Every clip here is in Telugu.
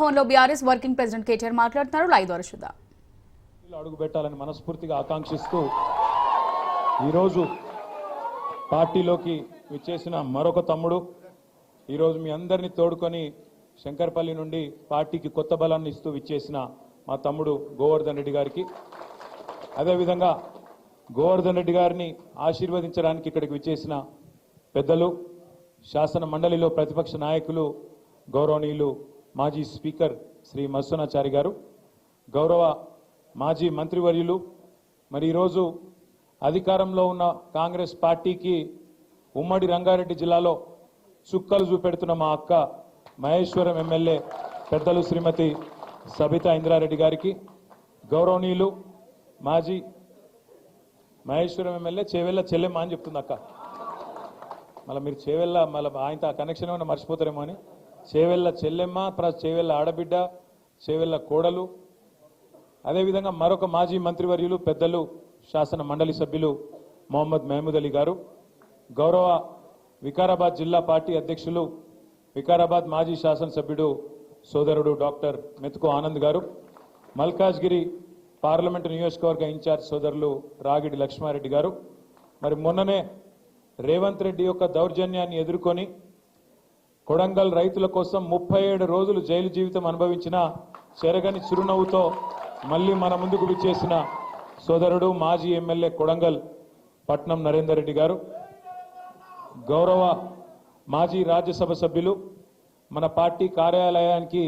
హోన్లో బీఆర్ఎస్ వర్కింగ్ ప్రెసిడెంట్ కేటీఆర్ మాట్లాడుతున్నారు. లైవ్ ద్వారా చూద్దాం. అడుగు పెట్టాలని మనస్ఫూర్తిగా ఆకాంక్షిస్తూ ఈరోజు పార్టీలోకి విచ్చేసిన మరొక తమ్ముడు. ఈరోజు మీ అందరినీ తోడుకొని శంకర్పల్లి నుండి పార్టీకి కొత్త బలాన్ని ఇస్తూ విచ్చేసిన మా తమ్ముడు గోవర్ధన్ రెడ్డి గారికి. అదేవిధంగా గోవర్ధన్ రెడ్డి గారిని ఆశీర్వదించడానికి ఇక్కడికి విచ్చేసిన పెద్దలు శాసన మండలిలో ప్రతిపక్ష నాయకులు గౌరవనీయులు మాజీ స్పీకర్ శ్రీ మత్స్వనాచారి గారు గౌరవ మాజీ మంత్రివర్యులు మరి ఈరోజు అధికారంలో ఉన్న కాంగ్రెస్ పార్టీకి ఉమ్మడి రంగారెడ్డి జిల్లాలో చుక్కలు చూపెడుతున్న మా అక్క మహేశ్వరం ఎమ్మెల్యే పెద్దలు శ్రీమతి సబితా ఇంద్రారెడ్డి గారికి గౌరవనీయులు మాజీ మహేశ్వరం ఎమ్మెల్యే చేవెళ్ళ చెల్లెమ్మ అని చెప్తుంది అక్క. మళ్ళీ మీరు చేవెళ్ళ మళ్ళీ ఆయనతో ఆ కనెక్షన్ ఏమైనా మర్చిపోతారేమో అని. చేవెళ్ళ చెల్లెమ్మ ప్లస్ చేవెళ్ళ ఆడబిడ్డ చేవెళ్ళ కోడలు. అదేవిధంగా మరొక మాజీ మంత్రివర్యులు పెద్దలు శాసన మండలి సభ్యులు మొహమ్మద్ మహమూద్ అలీ గారు. గౌరవ వికారాబాద్ జిల్లా పార్టీ అధ్యక్షులు వికారాబాద్ మాజీ శాసనసభ్యుడు సోదరుడు డాక్టర్ మెతుకు ఆనంద్ గారు. మల్కాజ్గిరి పార్లమెంటు నియోజకవర్గ ఇన్ఛార్జ్ సోదరులు రాగిడి లక్ష్మారెడ్డి గారు. మరి మొన్ననే రేవంత్ రెడ్డి యొక్క దౌర్జన్యాన్ని ఎదుర్కొని కొడంగల్ రైతుల కోసం ముప్పై ఏడు రోజులు జైలు జీవితం అనుభవించిన చెరగని చిరునవ్వుతో మళ్ళీ మన ముందుకు విచ్చేసిన సోదరుడు మాజీ ఎమ్మెల్యే కొడంగల్ పట్నం నరేందర్ రెడ్డి గారు. గౌరవ మాజీ రాజ్యసభ సభ్యులు మన పార్టీ కార్యాలయానికి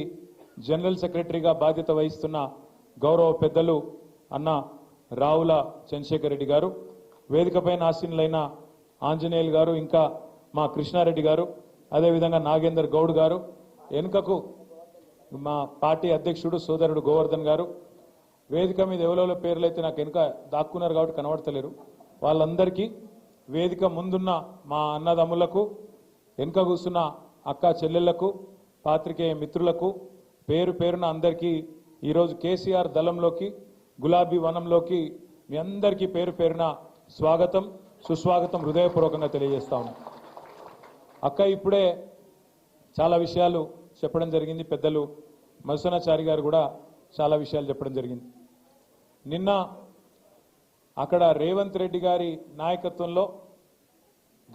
జనరల్ సెక్రటరీగా బాధ్యత వహిస్తున్న గౌరవ పెద్దలు అన్న రావుల చంద్రశేఖర్ రెడ్డి గారు వేదికపైన ఆసీనులైన ఆంజనేయులు గారు ఇంకా మా కృష్ణారెడ్డి గారు అదేవిధంగా నాగేందర్ గౌడ్ గారు వెనుకకు మా పార్టీ అధ్యక్షుడు సోదరుడు గోవర్ధన్ గారు వేదిక మీద ఎవరెవరో పేర్లు అయితే నాకు వెనుక దాక్కున్నారు కాబట్టి కనబడతలేరు. వాళ్ళందరికీ వేదిక ముందున్న మా అన్నదమ్ములకు వెనుక కూర్చున్న అక్క చెల్లెళ్ళకు పాత్రికేయ మిత్రులకు పేరు పేరున అందరికీ ఈరోజు కేసీఆర్ దళంలోకి గులాబీ వనంలోకి మీ అందరికీ పేరు పేరున స్వాగతం సుస్వాగతం హృదయపూర్వకంగా తెలియజేస్తా అక్క ఇప్పుడే చాలా విషయాలు చెప్పడం జరిగింది. పెద్దలు మధుసనాచారి గారు కూడా చాలా విషయాలు చెప్పడం జరిగింది. నిన్న అక్కడ రేవంత్ రెడ్డి గారి నాయకత్వంలో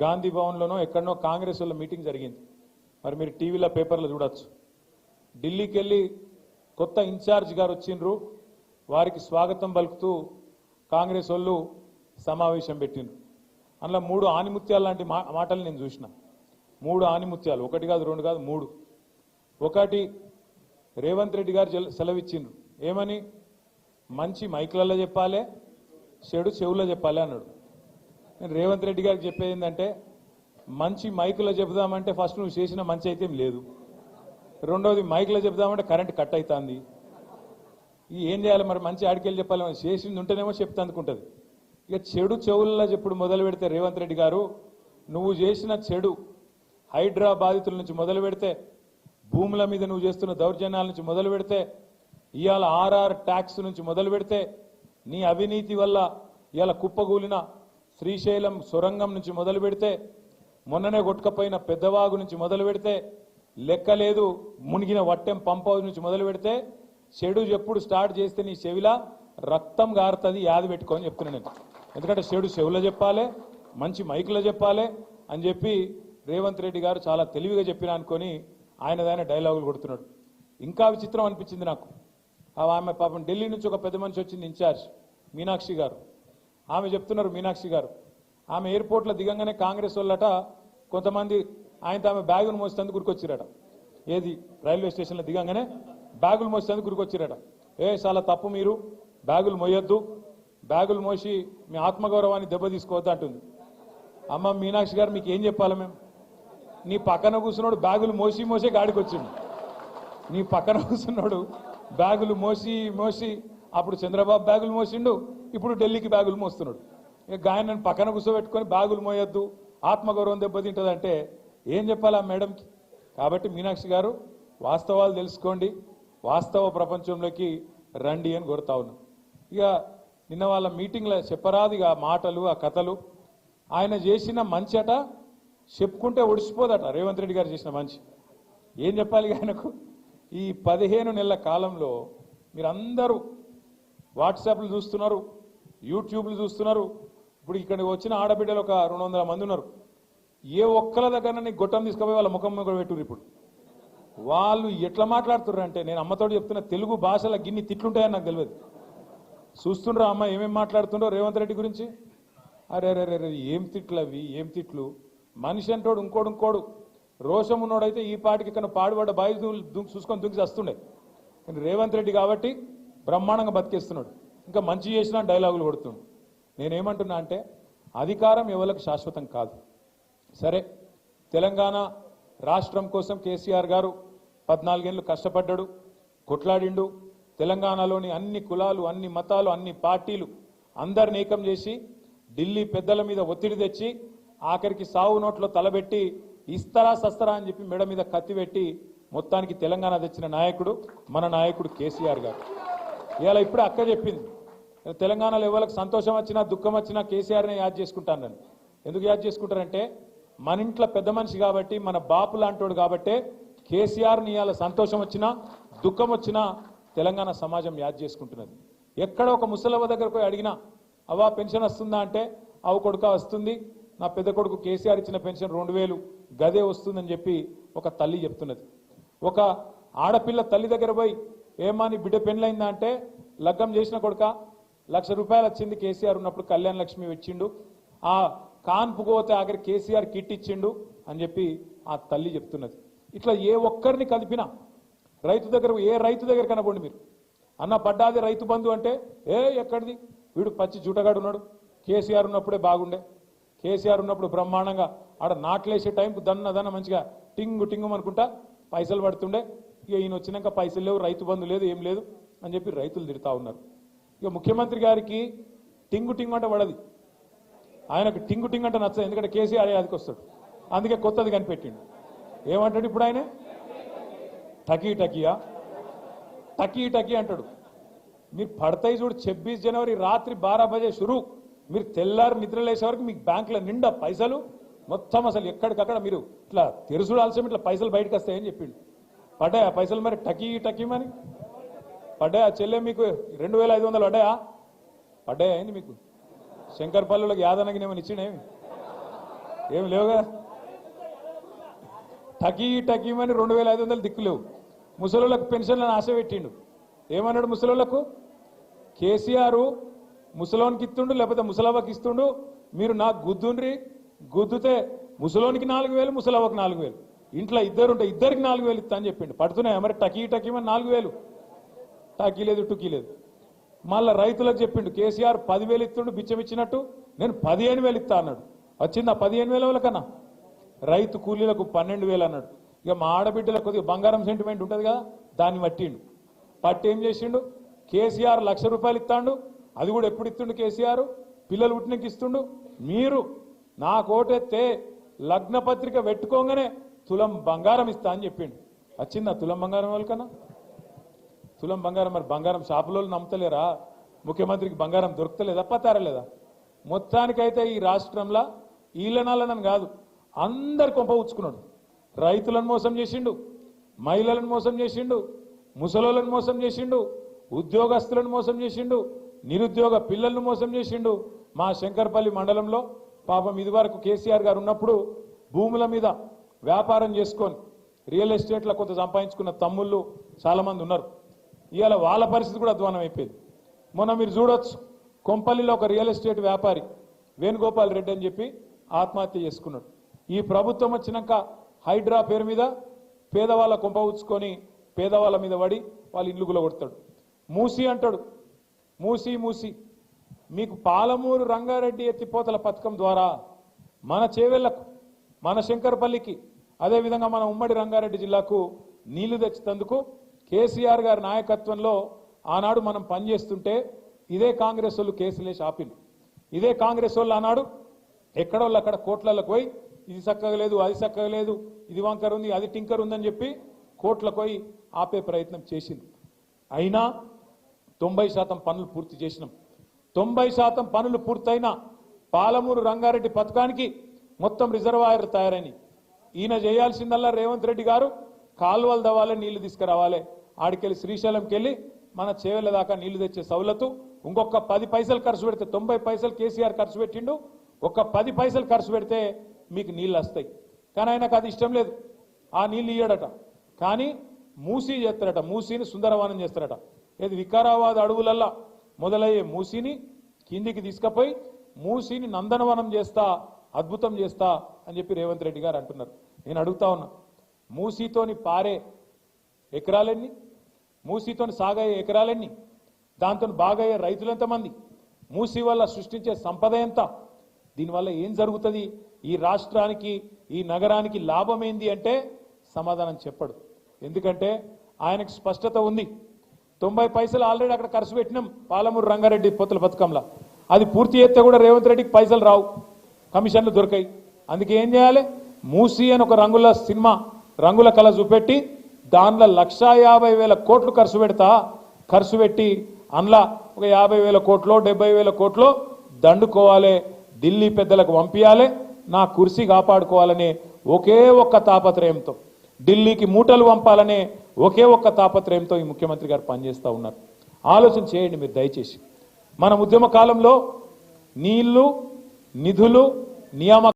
గాంధీ భవన్లోనో ఎక్కడనో కాంగ్రెస్ వాళ్ళ మీటింగ్ జరిగింది. మరి మీరు టీవీలో పేపర్లో చూడొచ్చు. ఢిల్లీకి వెళ్ళి కొత్త ఇన్ఛార్జ్ గారు వచ్చిండ్రు. వారికి స్వాగతం పలుకుతూ కాంగ్రెస్ వాళ్ళు సమావేశం పెట్టిండ్రు. అందులో మూడు ఆనిముత్యాలు లాంటి మా మాటలు నేను చూసిన. మూడు ఆనిముత్యాలు. ఒకటి కాదు రెండు కాదు మూడు. ఒకటి రేవంత్ రెడ్డి గారు సెలవిచ్చిండ్రు. ఏమని? మంచి మైకులలో చెప్పాలి చెడు చెవుల్లో చెప్పాలి అన్నాడు. నేను రేవంత్ రెడ్డి గారికి చెప్పేది ఏంటంటే మంచి మైకులో చెబుదామంటే ఫస్ట్ నువ్వు చేసిన మంచి అయితే ఏం లేదు. రెండవది మైకులో చెబుదామంటే కరెంట్ కట్ అవుతుంది ఈ ఏం చేయాలి మరి? మంచి ఆడికెళ్ళి చెప్పాలి చేసింది ఉంటేనేమో చెప్తా అనుకుంటుంది ఇక చెడు చెవుల్లో చెప్పుడు మొదలు పెడితే రేవంత్ రెడ్డి గారు నువ్వు చేసిన చెడు హైడ్రా బాధితుల నుంచి మొదలు పెడితే భూముల మీద నువ్వు చేస్తున్న దౌర్జన్యాల నుంచి మొదలు పెడితే ఇవాళ ఆర్ఆర్ ట్యాక్స్ నుంచి మొదలు పెడితే నీ అవినీతి వల్ల ఇవాళ కుప్పగూలిన శ్రీశైలం సొరంగం నుంచి మొదలు పెడితే మొన్ననే కొట్టుకపోయిన పెద్దవాగు నుంచి మొదలు పెడితే లెక్కలేదు మునిగిన వట్టెం పంప్ హౌస్ నుంచి మొదలు పెడితే చెడు ఎప్పుడు స్టార్ట్ చేస్తే నీ చెవిలా రక్తం గారుతుంది యాది పెట్టుకోని చెప్తున్నాను నేను. ఎందుకంటే చెడు చెవులో చెప్పాలి మంచి మైకులో చెప్పాలి అని చెప్పి రేవంత్ రెడ్డి గారు చాలా తెలివిగా చెప్పిన అనుకొని ఆయనదైన డైలాగులు కొడుతున్నాడు. ఇంకా విచిత్రం అనిపించింది నాకు. ఆ ఆమె పాపం ఢిల్లీ నుంచి ఒక పెద్ద మనిషి వచ్చింది ఇన్ఛార్జ్ మీనాక్షి గారు. ఆమె చెప్తున్నారు మీనాక్షి గారు. ఆమె ఎయిర్పోర్ట్లో దిగంగానే కాంగ్రెస్ వాళ్ళట కొంతమంది ఆయనతో ఆమె బ్యాగును మోసేందుకు గురికొచ్చిరాట ఏది? రైల్వే స్టేషన్లో దిగంగానే బ్యాగులు మోసేందుకు గురికొచ్చిరాట ఏ చాలా తప్పు మీరు. బ్యాగులు మోయొద్దు. బ్యాగులు మోసి మీ ఆత్మగౌరవాన్ని దెబ్బతీసుకోవద్దు అంటుంది అమ్మ మీనాక్షి గారు మీకు ఏం చెప్పాలి మేము? నీ పక్కన కూర్చున్నాడు బ్యాగులు మోసి మోసి గాడికి వచ్చిండు. నీ పక్కన కూర్చున్నాడు బ్యాగులు మోసి మోసి అప్పుడు చంద్రబాబు బ్యాగులు మోసిండు ఇప్పుడు ఢిల్లీకి బ్యాగులు మోస్తున్నాడు. ఇక గాయనని పక్కన కూర్చోబెట్టుకొని బ్యాగులు మోయొద్దు ఆత్మగౌరవం దెబ్బతింటుందంటే ఏం చెప్పాలి ఆ మేడంకి? కాబట్టి మీనాక్షి గారు వాస్తవాలు తెలుసుకోండి వాస్తవ ప్రపంచంలోకి రండి అని కోరుతా ఉన్నాం. ఇక నిన్న వాళ్ళ మీటింగ్లో చెప్పరాదు ఇక ఆ మాటలు ఆ కథలు. ఆయన చేసిన మంచి అట చెప్పుకుంటే ఒడిసిపోదట. రేవంత్ రెడ్డి గారు చేసిన మంచి. ఏం చెప్పాలి ఆయనకు? ఈ పదిహేను నెలల కాలంలో మీరందరూ వాట్సాప్లు చూస్తున్నారు యూట్యూబ్లు చూస్తున్నారు. ఇప్పుడు ఇక్కడికి వచ్చిన ఆడబిడ్డలు ఒక రెండు వందల మంది ఉన్నారు. ఏ ఒక్కల దగ్గర నీ గొట్టం తీసుకుపోయి వాళ్ళ ముఖం ముఖం పెట్టురు ఇప్పుడు. వాళ్ళు ఎట్లా మాట్లాడుతుర్రు అంటే నేను అమ్మతోడు చెప్తున్న తెలుగు భాషల గిన్ని తిట్లుంటాయని నాకు తెలియదు. చూస్తుండ్రా అమ్మ ఏమేమి మాట్లాడుతుండో రేవంత్ రెడ్డి గురించి? అరే అరే అరే, ఏం తిట్లు అవి? ఏం తిట్లు? మనిషి అంటోడు ఇంకోడు ఇంకోడు. రోషం ఉన్నోడైతే ఈ పాటికి ఇక్కడ పాడుబడ్డ బాయి చూసుకొని దుంకి వస్తుండే కానీ రేవంత్ రెడ్డి కాబట్టి బ్రహ్మాండంగా బతికేస్తున్నాడు. ఇంకా మంచి చేసినా డైలాగులు కొడుతుండు. నేనేమంటున్నా అంటే అధికారం ఎవరికి శాశ్వతం కాదు. సరే తెలంగాణ రాష్ట్రం కోసం కేసీఆర్ గారు పద్నాలుగేళ్ళు కష్టపడ్డాడు కొట్లాడిండు. తెలంగాణలోని అన్ని కులాలు అన్ని మతాలు అన్ని పార్టీలు అందరిని ఏకం చేసి ఢిల్లీ పెద్దల మీద ఒత్తిడి తెచ్చి ఆఖరికి సావు నోట్లో తలబెట్టి ఇస్తరా సస్తరా అని చెప్పి మెడ మీద కత్తి పెట్టి మొత్తానికి తెలంగాణ తెచ్చిన నాయకుడు మన నాయకుడు కేసీఆర్ గారు. ఇవాళ ఇప్పుడు అక్క చెప్పింది. తెలంగాణలో ఎవరికి సంతోషం వచ్చినా దుఃఖం వచ్చినా కేసీఆర్నే యాద్ చేసుకుంటాను నేను ఎందుకు యాద్ చేసుకుంటారంటే మన ఇంట్లో పెద్ద మనిషి కాబట్టి మన బాపు లాంటోడు కాబట్టే కేసీఆర్ని ఇవాళ సంతోషం వచ్చినా దుఃఖం వచ్చినా తెలంగాణ సమాజం యాద్ చేసుకుంటున్నది. ఎక్కడ ఒక ముసలవ్వ దగ్గరకు పోయి అడిగినా అవ్వా పెన్షన్ వస్తుందా? అంటే అవు కొడుక వస్తుంది. నా పెద్ద కొడుకు కేసీఆర్ ఇచ్చిన పెన్షన్ రెండు వేలు గదే వస్తుందని చెప్పి ఒక తల్లి చెప్తున్నది. ఒక ఆడపిల్ల తల్లి దగ్గర పోయి ఏమా నీ బిడ్డ పెళ్ళైందా అంటే లగ్గం చేసిన కొడుక లక్ష రూపాయలు వచ్చింది కేసీఆర్ ఉన్నప్పుడు కళ్యాణ్ లక్ష్మి వచ్చిండు ఆ కాన్పు పోతే ఆఖరి కేసీఆర్ కిట్ ఇచ్చిండు అని చెప్పి ఆ తల్లి చెప్తున్నది. ఇట్లా ఏ ఒక్కరిని కలిపినా రైతు దగ్గర ఏ రైతు దగ్గర కనపండి మీరు. అన్న పడ్డాది రైతు బంధు అంటే ఏ ఎక్కడిది? వీడు పచ్చి జూటగాడు ఉన్నాడు. కేసీఆర్ ఉన్నప్పుడే బాగుండే. కేసీఆర్ ఉన్నప్పుడు బ్రహ్మాండంగా ఆడ నాట్లేసే టైంకు దన్న దన్న మంచిగా టింగు టింగు అనుకుంటా పైసలు పడుతుండే. ఇక ఈయన వచ్చినాక పైసలు లేవు రైతు బంధు లేదు ఏం లేదు అని చెప్పి రైతులు తిడతా ఉన్నారు. ఇక ముఖ్యమంత్రి గారికి టింగు టింగు అంటే పడది. ఆయనకు టింగు టింగు అంటే నచ్చదు ఎందుకంటే కేసీఆర్ అదికి వస్తాడు. అందుకే కొత్తది కనిపెట్టిండు. ఏమంటాడు ఇప్పుడు ఆయన? టకీ టకియా? టకీ టకీ అంటాడు. మీరు పడతాయి చూడు ఛబ్బీస్ జనవరి రాత్రి బారా బజే షురూ. మీరు తెల్లారి నిద్రలేసే వరకు మీకు బ్యాంకులో నిండా పైసలు మొత్తం అసలు ఎక్కడికక్కడ మీరు ఇట్లా తెరుసుడు ఇట్లా పైసలు బయటకు వస్తాయని చెప్పిండు. పడ్డాయా పైసలు మరి? టకీ టకీ మరి? పడ్డాయా? చెల్లె మీకు రెండు వేల ఐదు వందలు పడ్డాయా? పడ్డాయా ఏంది మీకు? శంకర్పల్లిలోకి యాదనకి ఏమైనా ఇచ్చినేమి ఏమి? లేవు కదా? టకీ టకీమని రెండు వేల ఐదు వందలు దిక్కులేవు ముసలోళ్ళకు పెన్షన్లను ఆశ పెట్టిండు. ఏమన్నాడు ముసలోళ్ళకు? కేసీఆర్ ముసలోనికి ఇస్తుండు లేకపోతే ముసలవ్వకి ఇస్తుండు మీరు నాకు గుద్దుండ్రి గుద్దుతే ముసలోనికి నాలుగు వేలు ముసలవ్వకి నాలుగు వేలు. ఇంట్లో ఇద్దరు ఉంటే ఇద్దరికి నాలుగు వేలు ఇస్తా అని చెప్పిండు. పడుతున్నాయి? మరి టకీ టకీమని నాలుగు వేలు. టాకీ లేదు టుకీ లేదు. మళ్ళీ రైతులకు చెప్పిండు కేసీఆర్ పదివేలు ఇస్తుండు బిచ్చం ఇచ్చినట్టు నేను పదిహేను వేలు ఇస్తా అన్నాడు. వచ్చిందా పదిహేను వేల వాళ్ళకన్నా? రైతు కూలీలకు పన్నెండు వేలు అన్నాడు. ఇక మా ఆడబిడ్డలకు కొద్దిగా బంగారం సెంటిమెంట్ ఉంటుంది కదా దాన్ని పట్టిండు. పట్టి ఏం చేసిండు? కేసీఆర్ లక్ష రూపాయలు ఇస్తాడు అది కూడా ఎప్పుడు ఇస్తుండు కేసీఆర్? పిల్లలు పుట్టినకి ఇస్తుండు? మీరు నా కోటెత్తే లగ్న పత్రిక పెట్టుకోగానే తులం బంగారం ఇస్తా అని చెప్పిండు. వచ్చిందా తులం బంగారం వాళ్ళకన్నా తులం బంగారం మరి బంగారం షాపులో నమ్ముతలేరా? ముఖ్యమంత్రికి బంగారం దొరకలేదా పత్తారలేదా మొత్తానికైతే ఈ రాష్ట్రంలో ఈలనాలనని కాదు అందరు కొంప ఉచ్చుకున్నాడు. రైతులను మోసం చేసిండు మహిళలను మోసం చేసిండు ముసలోళ్ళను మోసం చేసిండు ఉద్యోగస్తులను మోసం చేసిండు నిరుద్యోగ పిల్లలను మోసం చేసిండు మా శంకర్పల్లి మండలంలో. పాపం ఇది వరకు కేసీఆర్ గారు ఉన్నప్పుడు భూముల మీద వ్యాపారం చేసుకొని రియల్ ఎస్టేట్లో కొంత సంపాదించుకున్న తమ్ముళ్ళు చాలామంది ఉన్నారు. ఇవాళ వాళ్ళ పరిస్థితి కూడా అధ్వానం అయిపోయింది. మొన్న మీరు చూడొచ్చు కొంపల్లిలో ఒక రియల్ ఎస్టేట్ వ్యాపారి వేణుగోపాల్ రెడ్డి అని చెప్పి ఆత్మహత్య చేసుకున్నాడు. ఈ ప్రభుత్వం వచ్చినాక హైడ్రా పేరు మీద పేదవాళ్ళ కుంప ఉంచుకొని పేదవాళ్ళ మీద పడి వాళ్ళ ఇల్లు కొడతాడు మూసి అంటాడు మూసి మూసి. మీకు పాలమూరు రంగారెడ్డి ఎత్తిపోతల పథకం ద్వారా మన చేవెళ్ళకు మన శంకరపల్లికి అదేవిధంగా మన ఉమ్మడి రంగారెడ్డి జిల్లాకు నీళ్ళు తెచ్చినందుకు కేసీఆర్ గారి నాయకత్వంలో ఆనాడు మనం పనిచేస్తుంటే ఇదే కాంగ్రెస్ వాళ్ళు కేసులేసి ఆపిండు ఇదే కాంగ్రెస్ వాళ్ళు ఆనాడు ఎక్కడోళ్ళు అక్కడ కోట్లకు పోయి ఇది చక్కగా లేదు అది చక్కగా లేదు ఇది వంకర్ ఉంది అది టింకర్ ఉందని చెప్పి కోట్లకు పోయి ఆపే ప్రయత్నం చేసింది అయినా తొంభై శాతం పనులు పూర్తి చేసినాం. తొంభై శాతం పనులు పూర్తయిన పాలమూరు రంగారెడ్డి పథకానికి మొత్తం రిజర్వాయర్ తయారని ఈయన చేయాల్సిందల్లా రేవంత్ రెడ్డి గారు కాలువలు దవ్వాలి నీళ్ళు తీసుకురావాలి. ఆడికెళ్ళి శ్రీశైలంకి వెళ్ళి మన చేవెళ్ళ దాకా నీళ్ళు తెచ్చే సౌలతు ఇంకొక పది పైసలు ఖర్చు పెడితే తొంభై పైసలు కేసీఆర్ ఖర్చు పెట్టిండు. ఒక పది పైసలు ఖర్చు పెడితే మీకు నీళ్ళు వస్తాయి. కానీ ఆయనకు అది ఇష్టం లేదు. ఆ నీళ్ళు ఇయ్యడట. కానీ మూసీ చేస్తారట. మూసీని సుందరవనం చేస్తారట. ఏది వికారాబాద్ అడవులల్లా మొదలయ్యే మూసీని కిందికి తీసుకుపోయి మూసీని నందనవనం చేస్తా అద్భుతం చేస్తా అని చెప్పి రేవంత్ రెడ్డి గారు అంటున్నారు. నేను అడుగుతా ఉన్నా మూసీతోని పారే ఎకరాలెన్ని? మూసీతోని సాగయ్యే ఎకరాలెన్ని? దాంతో బాగయ్యే రైతులు ఎంతమంది? మూసీ వల్ల సృష్టించే సంపద ఎంత? దీనివల్ల ఏం జరుగుతుంది? ఈ రాష్ట్రానికి ఈ నగరానికి లాభం ఏంది అంటే సమాధానం చెప్పడు. ఎందుకంటే ఆయనకు స్పష్టత ఉంది. తొంభై పైసలు ఆల్రెడీ అక్కడ ఖర్చు పెట్టినాం పాలమూరు రంగారెడ్డి పొత్తుల పథకంలో అది పూర్తి చేస్తే కూడా రేవంత్ రెడ్డికి పైసలు రావు. కమిషన్లు దొరకాయి. అందుకే ఏం చేయాలి? మూసి అని ఒక రంగుల సినిమా రంగుల కళ చూపెట్టి దానిలో లక్షా యాభై వేల కోట్లు ఖర్చు పెడతా ఖర్చు పెట్టి అందులో ఒక యాభై వేల కోట్లో డెబ్బై వేల కోట్లో దండుకోవాలి ఢిల్లీ పెద్దలకు పంపించాలి నా కుర్సీ కాపాడుకోవాలనే ఒకే ఒక్క తాపత్రయంతో. ఢిల్లీకి మూటలు పంపాలనే ఒకే ఒక్క తాపత్రయంతో ఈ ముఖ్యమంత్రి గారు పనిచేస్తూ ఉన్నారు. ఆలోచన చేయండి మీరు దయచేసి. మన ఉద్యమ కాలంలో నీళ్ళు నిధులు నియామక